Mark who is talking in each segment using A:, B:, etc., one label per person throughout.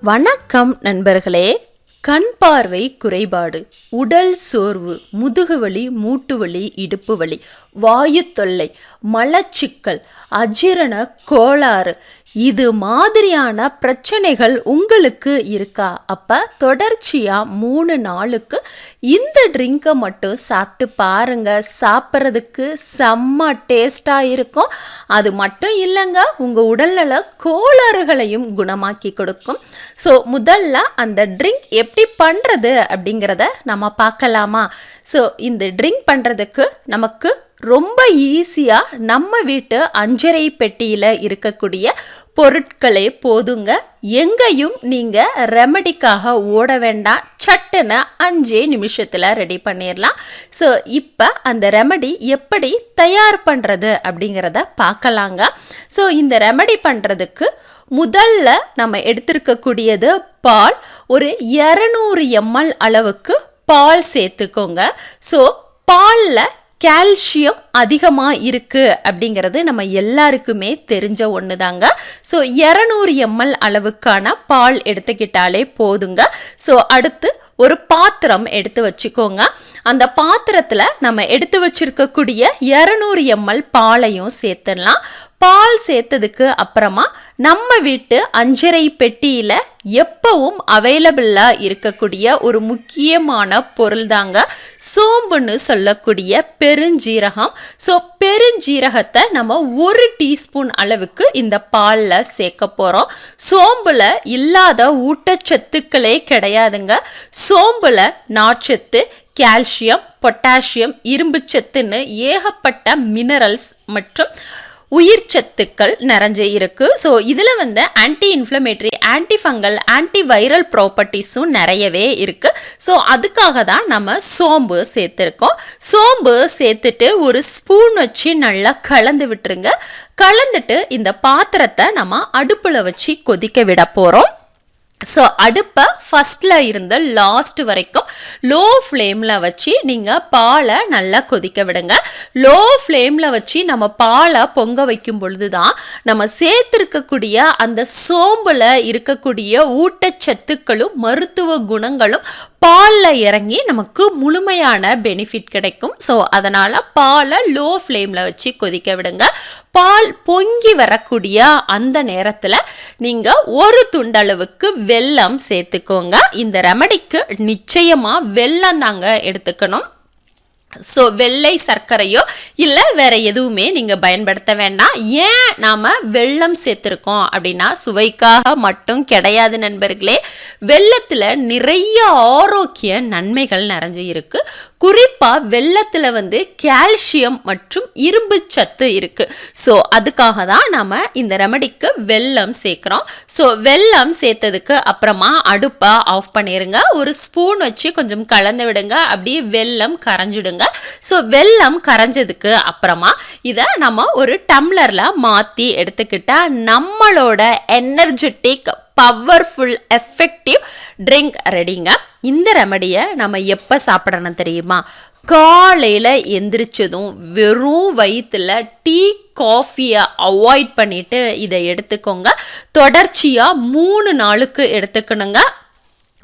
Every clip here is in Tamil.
A: வணக்கம் நண்பர்களே. கண் பார்வை குறைபாடு. உடல் சோர்வு முதுகுவலி மூட்டுவலி இடுப்பு வலி. வாயு தொல்லை மலச்சிக்கல் அஜீரண கோளாறு இது மாதிரியான பிரச்சனைகள் உங்களுக்கு இருக்கா? அப்போ தொடர்ச்சியாக மூணு நாளுக்கு இந்த ட்ரிங்கை மட்டும் சாப்பிட்டு பாருங்க. சாப்பிட்றதுக்கு செம்ம டேஸ்ட்டாக இருக்கும். அது மட்டும் இல்லைங்க உங்கள் உடல்நல கோளாறுகளையும் குணமாக்கி கொடுக்கும். ஸோ முதல்ல அந்த ட்ரிங்க் எப்படி பண்ணுறது அப்படிங்கிறத நம்ம பார்க்கலாமா? ஸோ இந்த ட்ரிங்க் பண்ணுறதுக்கு நமக்கு ரொம்ப ஈஸியாக நம்ம வீட்டு அஞ்சரை பெட்டியில் இருக்கக்கூடிய பொருட்களே போதுங்க. எங்கேயும் நீங்கள் ரெமடிக்காக ஓட வேண்டாம். சட்டுன்னு அஞ்சே நிமிஷத்தில் ரெடி பண்ணிடலாம் ஸோ இப்போ அந்த ரெமடி எப்படி தயார் பண்ணுறது அப்படிங்கிறத பார்க்கலாங்க. ஸோ இந்த ரெமடி பண்ணுறதுக்கு முதல்ல நம்ம எடுத்திருக்கக்கூடியது பால். ஒரு இரநூறு எம்எல் அளவுக்கு பால் சேர்த்துக்கோங்க. ஸோ பாலில் கால்சியம் அதிகமாக இருக்குது அப்படிங்கிறது நம்ம எல்லாருக்குமே தெரிஞ்ச ஒன்று தாங்க ஸோ இரநூறு எம்எல் அளவுக்கான பால் எடுத்துக்கிட்டாலே போதுங்க. ஸோ அடுத்து ஒரு பாத்திரம் எடுத்து வச்சுக்கோங்க. அந்த பாத்திரத்தில் நம்ம எடுத்து வச்சிருக்கக்கூடிய இரநூறு எம்எல் பாலையும் சேர்த்துடலாம். பால் சேர்த்ததுக்கு அப்புறமா நம்ம வீட்டு அஞ்சரை பெட்டியில் எப்பவும் அவைலபிளாக இருக்கக்கூடிய ஒரு முக்கியமான பொருள் தாங்க சோம்புன்னு சொல்லக்கூடிய பெருஞ்சீரகம். ஸோ பெருஞ்சீரகத்தை நம்ம ஒரு டீஸ்பூன் அளவுக்கு இந்த பாலில் சேர்க்க போகிறோம் சோம்பில் இல்லாத ஊட்டச்சத்துக்களே கிடையாதுங்க. சோம்புல நார்ச்சத்து கால்சியம் பொட்டாசியம் இரும்புச்சத்துன்னு ஏகப்பட்ட மினரல்ஸ் மற்றும் உயிர் சத்துக்கள் நிறைஞ்சு இருக்குது ஸோ இதில் வந்து anti inflammatory anti fungal anti viral ப்ராப்பர்ட்டிஸும் நிறையவே இருக்குது ஸோ அதுக்காக தான் நம்ம சோம்பு சேர்த்துருக்கோம். சோம்பு சேர்த்துட்டு ஒரு ஸ்பூன் வச்சு நல்லா கலந்து விட்டுருங்க. கலந்துட்டு இந்த பாத்திரத்தை நம்ம அடுப்பில் வச்சு கொதிக்க விட போகிறோம் ஸோ அடுப்பை ஃபஸ்ட்டில் இருந்து லாஸ்ட் வரைக்கும் லோ ஃப்ளேமில் வச்சு நீங்கள் பாலை நல்லா கொதிக்க விடுங்க. லோ ஃப்ளேமில் வச்சு நம்ம பாலை பொங்க வைக்கும் பொழுது தான் நம்ம சேர்த்துருக்கக்கூடிய அந்த சோம்பில் இருக்கக்கூடிய ஊட்டச்சத்துக்களும் மருத்துவ குணங்களும் பாலில் இறங்கி நமக்கு முழுமையான பெனிஃபிட் கிடைக்கும். ஸோ அதனால் பாலை லோ ஃப்ளேமில் வச்சு கொதிக்க விடுங்க. பால் பொங்கி வரக்கூடிய அந்த நேரத்தில் நீங்கள் ஒரு துண்டளவுக்கு வெல்லம் சேர்த்துக்கோங்க. இந்த ரெமடிக்கு நிச்சயமாக வெல்லம் தாங்க எடுத்துக்கணும். ஸோ வெள்ளை சர்க்கரையோ இல்லை வேறு எதுவுமே நீங்கள் பயன்படுத்த வேண்டாம். ஏன் நாம் வெள்ளம் சேர்த்துருக்கோம் அப்படின்னா சுவைக்காக மட்டும் கிடையாது நண்பர்களே. வெள்ளத்தில் நிறைய ஆரோக்கிய நன்மைகள் நிறைஞ்சு இருக்குது குறிப்பாக வெள்ளத்தில் வந்து கால்சியம் மற்றும் இரும்பு சத்து இருக்கு. ஸோ அதுக்காக தான் நம்ம இந்த ரெமடிக்கு வெல்லம் சேர்க்குறோம். ஸோ வெல்லம் சேர்த்ததுக்கு அப்புறமா அடுப்பை ஆஃப் பண்ணிடுங்க ஒரு ஸ்பூன் வச்சு கொஞ்சம் கலந்து விடுங்க. அப்படியே வெல்லம் கரைஞ்சிடுங்க. ஸோ வெல்லம் கரைஞ்சதுக்கு அப்புறமா இதை நம்ம ஒரு டம்ளரில் மாற்றி எடுத்துக்கிட்டால் நம்மளோட எனர்ஜெட்டிக் பவர்ஃபுல் எஃபெக்டிவ் ட்ரிங்க் ரெடிங்க இந்த ரெமடியை நம்ம எப்போ சாப்பிடணும் தெரியுமா? காலையில் எந்திரிச்சதும் வெறும் வயிற்றில் டீ காஃபியை அவாய்ட் பண்ணிவிட்டு இதை எடுத்துக்கோங்க. தொடர்ச்சியாக மூணு நாளுக்கு எடுத்துக்கணுங்க.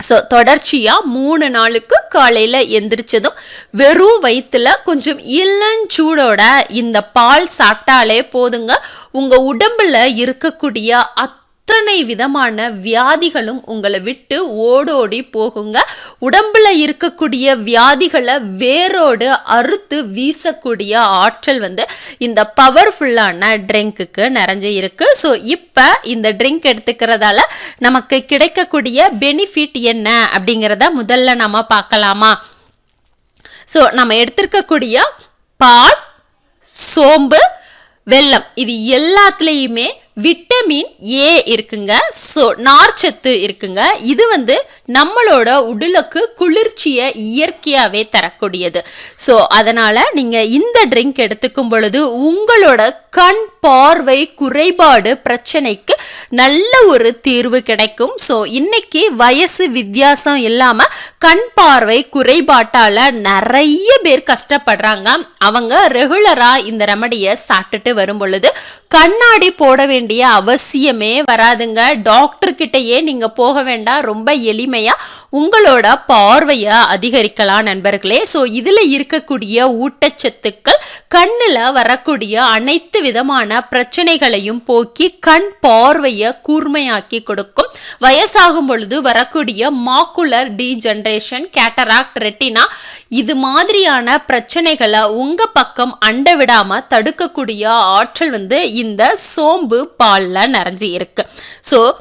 A: ஸோ தொடர்ச்சியாக மூணு நாளுக்கு காலையில் எந்திரிச்சதும் வெறும் வயிற்றுல கொஞ்சம் இளஞ்சூடோட இந்த பால் சாப்பிட்டாலே போதுங்க. உங்கள் உடம்பில் இருக்கக்கூடிய அத் அத்தனை விதமான வியாதிகளும் உங்களை விட்டு ஓடோடி போகுங்க. உடம்புல இருக்கக்கூடிய வியாதிகளை வேரோடு அறுத்து வீசக்கூடிய ஆற்றல் வந்து இந்த பவர்ஃபுல்லான ட்ரிங்க்குக்கு நிறைஞ்சு இருக்கு. ஸோ இப்போ இந்த ட்ரிங்க் எடுத்துக்கிறதால நமக்கு கிடைக்கக்கூடிய பெனிஃபிட் என்ன அப்படிங்கிறத முதல்ல நம்ம பார்க்கலாமா? ஸோ நம்ம எடுத்திருக்கக்கூடிய பால் சோம்பு வெல்லம் இது எல்லாத்துலேயுமே விட்டு விட்டமின் ஏ இருக்குங்க. ஸோ நார்ச்சத்து இருக்குங்க. இது வந்து நம்மளோட உடலுக்கு குளிர்ச்சியை இயற்கையாகவே தரக்கூடியது. ஸோ அதனால் நீங்கள் இந்த ட்ரிங்க் எடுத்துக்கும் பொழுது உங்களோட கண் பார்வை குறைபாடு பிரச்சனைக்கு நல்ல ஒரு தீர்வு கிடைக்கும். ஸோ இன்னைக்கு வயசு வித்தியாசம் இல்லாமல் கண் பார்வை குறைபாட்டால் நிறைய பேர் கஷ்டப்படுறாங்க. அவங்க ரெகுலராக இந்த ரெமடியை சாப்பிட்டுட்டு வரும் பொழுது கண்ணாடி போட வேண்டிய அவசியமே வராதுங்க. டாக்டர் நீங்கள் நீங்க போக வேண்டாம். ரொம்ப எளிமையா உங்களோட பார்வையை அதிகரிக்கலாம் நண்பர்களே. ஸோ இதில் இருக்கக்கூடிய ஊட்டச்சத்துக்கள் கண்ணில் வரக்கூடிய அனைத்து விதமான பிரச்சனைகளையும் போக்கி கண் பார்வையை கூர்மையாக்கி கொடுக்கும். வயசாகும் பொழுது வரக்கூடிய மாக்குலர் டீஜென்ரேஷன் கேட்டராக்ட் ரெட்டினா இது மாதிரியான பிரச்சனைகளை உங்கள் பக்கம் அண்ட விடாமல் தடுக்கக்கூடிய ஆற்றல் வந்து இந்த சோம்பு பாலில் நிறைஞ்சி இருக்கு. ஸோ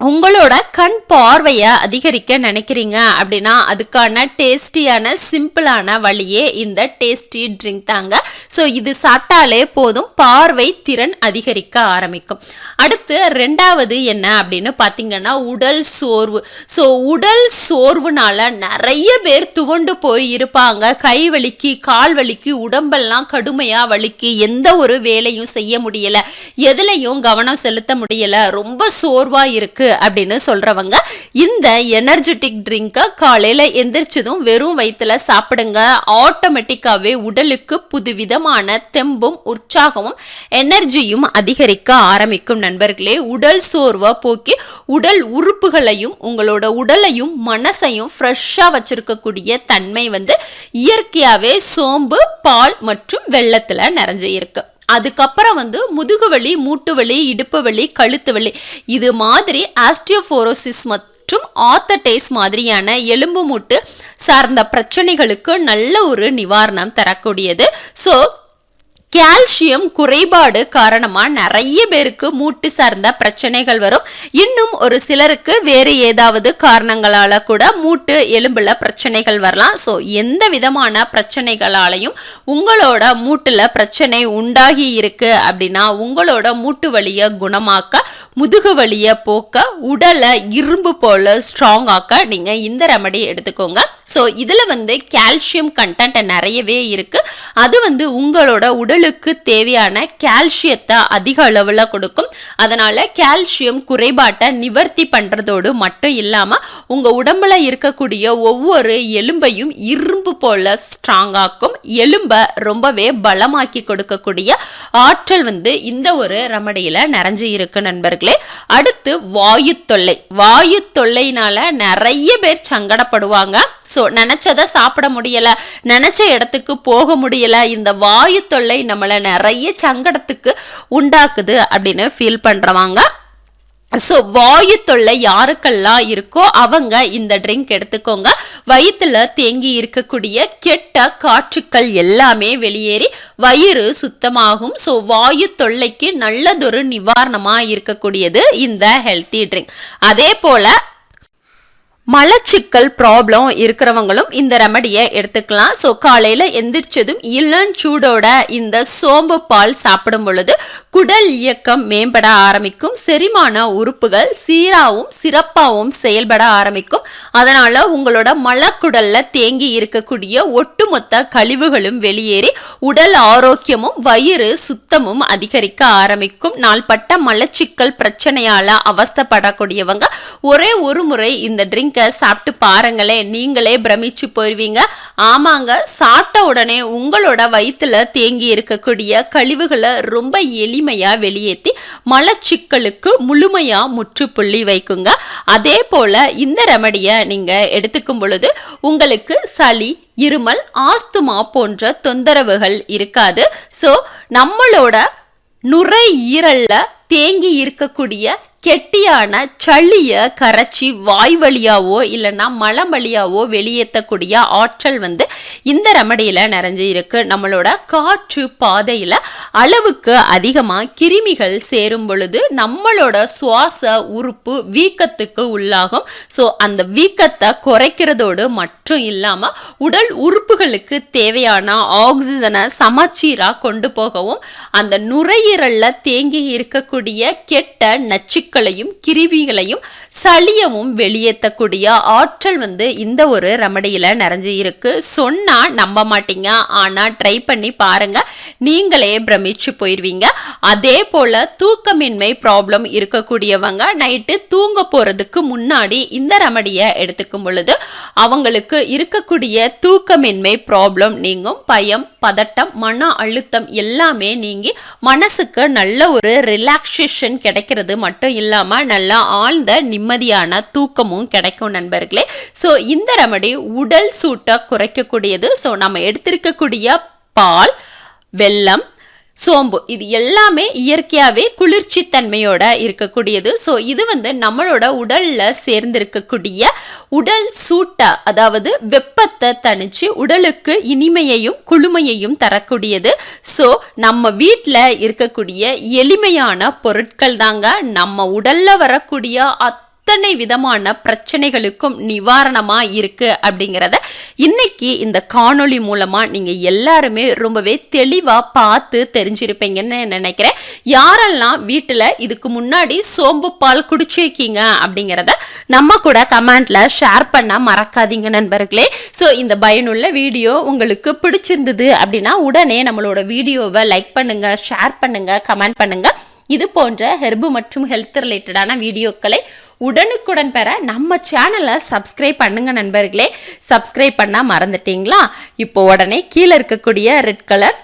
A: உங்களோட கண் பார்வையை அதிகரிக்க நினைக்கிறீங்க அப்படின்னா அதுக்கான டேஸ்டியான சிம்பிளான வழியே இந்த டேஸ்டி ட்ரிங்க் தாங்க. ஸோ இது சாப்பிட்டாலே போதும் பார்வை திறன் அதிகரிக்க ஆரம்பிக்கும். அடுத்து ரெண்டாவது என்ன அப்படின்னு பார்த்தீங்கன்னா உடல் சோர்வு. ஸோ உடல் சோர்வுனால நிறைய பேர் துவண்டு போய் இருப்பாங்க. கை வலிக்கு கால் வலிக்கு உடம்பெல்லாம் கடுமையாக வலிக்கு. எந்த ஒரு வேலையும் செய்ய முடியலை. எதுலையும் கவனம் செலுத்த முடியல. ரொம்ப சோர்வாக இருக்குது அப்படின்னு சொல்றவங்க இந்த எனர்ஜெட்டிக் ட்ரிங்கை காலையில் எந்திரிச்சதும் வெறும் வயிற்றுல சாப்பிடுங்க. ஆட்டோமேட்டிக்காகவே உடலுக்கு புதுவிதமான தெம்பும் உற்சாகமும் எனர்ஜியும் அதிகரிக்க ஆரம்பிக்கும் நண்பர்களே. உடல் சோர்வை போக்கி உடல் உறுப்புகளையும் உங்களோட உடலையும் மனசையும் ஃப்ரெஷ்ஷாக வச்சுருக்கக்கூடிய தன்மை வந்து இயற்கையாகவே சோம்பு பால் மற்றும் வெள்ளத்தில் நிறைஞ்சு இருக்குது அதுக்கப்புறம் வந்து முதுகு வலி மூட்டு வலி இடுப்பு வலி கழுத்து வலி இது மாதிரி ஆஸ்டியோஃபோரோசிஸ் மற்றும் ஆத்தடைஸ் மாதிரியான எலும்பு மூட்டு சார்ந்த பிரச்சனைகளுக்கு நல்ல ஒரு நிவாரணம் தரக்கூடியது. ஸோ கால்சியம் குறைபாடு காரணமாக நிறைய பேருக்கு மூட்டு சார்ந்த பிரச்சனைகள் வரும். இன்னும் ஒரு சிலருக்கு வேறு ஏதாவது காரணங்களால் கூட மூட்டு எலும்பில் பிரச்சனைகள் வரலாம். ஸோ எந்த விதமான பிரச்சனைகளாலையும் உங்களோட மூட்டில் பிரச்சனை உண்டாகி இருக்கு அப்படின்னா உங்களோட மூட்டு வலியை குணமாக்க முதுகு வலியை போக்க உடலை இரும்பு போல் ஸ்ட்ராங் ஆக்க நீங்கள் இந்த ரெமடி எடுத்துக்கோங்க. ஸோ இதில் வந்து கால்சியம் கண்டென்ட் நிறையவே இருக்குது அது வந்து உங்களோட உடலுக்கு தேவையான கால்சியத்தை அதிக அளவில் கொடுக்கும். அதனால் கால்சியம் குறைபாட்டை நிவர்த்தி பண்ணுறதோடு மட்டும் இல்லாமல் உங்கள் உடம்புல இருக்கக்கூடிய ஒவ்வொரு எலும்பையும் இரும்பு போல ஸ்ட்ராங்காக்கும் எலும்பை ரொம்பவே பலமாக்கி கொடுக்கக்கூடிய ஆற்றல் வந்து இந்த ஒரு ரெமடியில் நிறைஞ்சு இருக்கு நண்பர்களே. அடுத்து வாயு தொல்லை. வாயு தொல்லைனால நிறைய பேர் சங்கடப்படுவாங்க. ஸோ நினச்சதை சாப்பிட முடியலை. நினச்ச இடத்துக்கு போக முடியலை. இந்த வாயு தொல்லை நம்மளை நிறைய சங்கடத்துக்கு உண்டாக்குது அப்படின்னு ஃபீல் பண்ணுறவாங்க ஸோ வாயு தொல்லை யாருக்கெல்லாம் இருக்கோ அவங்க இந்த ட்ரிங்க் எடுத்துக்கோங்க. வயிற்றுல தேங்கி இருக்கக்கூடிய கெட்ட காற்றுக்கள் எல்லாமே வெளியேறி வயிறு சுத்தமாகும். ஸோ வாயு தொல்லைக்கு நல்லதொரு நிவாரணமாக இருக்கக்கூடியது இந்த ஹெல்த்தி ட்ரிங்க் அதே போல் மலச்சிக்கல் ப்ராப்ளம் இருக்கிறவங்களும் இந்த ரெமடியை எடுத்துக்கலாம். ஸோ காலையில் எந்திரிச்சதும் இளஞ்சூடோட இந்த சோம்பு பால் சாப்பிடும் பொழுது குடல் இயக்கம் மேம்பட ஆரம்பிக்கும். செரிமான உறுப்புகள் சீராகவும் சிறப்பாகவும் செயல்பட ஆரம்பிக்கும். அதனால் உங்களோட மலக்குடலில் தேங்கி இருக்கக்கூடிய ஒட்டுமொத்த கழிவுகளும் வெளியேறி உடல் ஆரோக்கியமும் வயிறு சுத்தமும் அதிகரிக்க ஆரம்பிக்கும். நாள்பட்ட மலச்சிக்கல் பிரச்சனையால் அவஸ்தப்படக்கூடியவங்க ஒரே ஒரு முறை இந்த ட்ரிங்க் சாப்பிட்டு பாருங்களேன். நீங்களே பிரமிச்சு போயிருவீங்க. ஆமாங்க சாப்பிட்ட உடனே உங்களோட வயிற்றுல தேங்கி இருக்கக்கூடிய கழிவுகளை ரொம்ப எளிமையாக வெளியேற்றி மலச்சிக்கலுக்கு முழுமையாக முற்றுப்புள்ளி வைக்குங்க. அதே போல் இந்த ரெமடியை நீங்கள் எடுத்துக்கும் பொழுது உங்களுக்கு சளி இருமல் ஆஸ்துமா போன்ற தொந்தரவுகள் இருக்காது. ஸோ நம்மளோட நுரையீரலில் தேங்கி இருக்கக்கூடிய கெட்டியான சளிய கரைச்சி வாய் வழியாவோ இல்லைன்னா மலம் வழியாவோ வெளியேற்றக்கூடிய ஆற்றல் வந்து இந்த ரெமடியில் நிறைஞ்சு இருக்கு. நம்மளோட காற்று பாதையில் அளவுக்கு அதிகமாக கிருமிகள் சேரும் பொழுது நம்மளோட சுவாச உறுப்பு வீக்கத்துக்கு உள்ளாகும். ஸோ அந்த வீக்கத்தை குறைக்கிறதோடு மட்டும் இல்லாமல் உடல் உறுப்புகளுக்கு தேவையான ஆக்சிஜனை சமச்சீராக கொண்டு போகவும் அந்த நுரையீரலில் தேங்கி இருக்கக்கூடிய கெட்ட நச்சு நச்சுக்களையும் கிருமிகளையும் சளியவும் வெளியேற்றக்கூடிய ஆற்றல் வந்து இந்த ஒரு ரெமடியில் நிறைஞ்சு இருக்கு. சொன்னால் நம்ப மாட்டீங்க. ஆனால் ட்ரை பண்ணி பாருங்க. நீங்களே பிரமிச்சு போயிடுவீங்க அதே போல் தூக்கமின்மை ப்ராப்ளம் இருக்கக்கூடியவங்க நைட்டு தூங்க போகிறதுக்கு முன்னாடி இந்த ரெமடியை எடுத்துக்கும் பொழுது அவங்களுக்கு இருக்கக்கூடிய தூக்கமின்மை ப்ராப்ளம் நீங்கும். பயம் பதட்டம் மன அழுத்தம் எல்லாமே நீங்கி மனசுக்கு நல்ல ஒரு ரிலாக்ஸேஷன் கிடைக்கிறது மட்டும் இல்லாமல் நல்லா ஆழ்ந்த நிம்மதியான தூக்கமும் கிடைக்கும் நண்பர்களே. ஸோ இந்த ரெமடி உடல் சூட்டை குறைக்கக்கூடியது. ஸோ நம்ம எடுத்திருக்கக்கூடிய பால் வெல்லம் சோம்பு. இது எல்லாமே இயற்கையாகவே குளிர்ச்சி தன்மையோட இருக்கக்கூடியது. ஸோ இது வந்து நம்மளோட உடலில் சேர்ந்திருக்கக்கூடிய உடல் சூட்டை அதாவது வெப்பத்தை தணிச்சு உடலுக்கு இனிமையையும் குளுமையையும் தரக்கூடியது. ஸோ நம்ம வீட்டில் இருக்கக்கூடிய எளிமையான பொருட்கள் தாங்க நம்ம உடலில் வரக்கூடிய அத்தனை விதமான பிரச்சனைகளுக்கும் நிவாரணமா இருக்கு அப்படிங்கிறத இன்னைக்கு இந்த காணொளி மூலமா நீங்க எல்லாருமே ரொம்பவே தெளிவா பார்த்து தெரிஞ்சிருப்பீங்கன்னு நினைக்கிறேன். யாரெல்லாம் வீட்டில் இதுக்கு முன்னாடி சோம்பு பால் குடிச்சிருக்கீங்க அப்படிங்கிறத நம்ம கூட கமெண்ட்ல ஷேர் பண்ண மறக்காதீங்க நண்பர்களே. ஸோ இந்த பயனுள்ள வீடியோ உங்களுக்கு பிடிச்சிருந்தது அப்படின்னா உடனே நம்மளோட வீடியோவை லைக் பண்ணுங்க ஷேர் பண்ணுங்க கமெண்ட் பண்ணுங்க. இது போன்ற ஹெர்பு மற்றும் ஹெல்த் ரிலேட்டடான வீடியோக்களை உடனுக்குடன் பெற நம்ம சேனலை சப்ஸ்கிரைப் பண்ணுங்க நண்பர்களே. சப்ஸ்கிரைப் பண்ணால் மறந்துட்டீங்களா? இப்போ உடனே கீழே இருக்கக்கூடிய ரெட் கலர்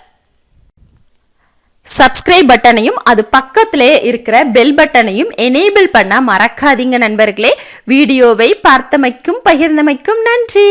A: சப்ஸ்கிரைப் பட்டனையும் அது பக்கத்திலே இருக்கிற பெல் பட்டனையும் எனேபிள் பண்ண மறக்காதீங்க நண்பர்களே. வீடியோவை பார்த்தமைக்கும் பகிர்ந்தமைக்கும் நன்றி.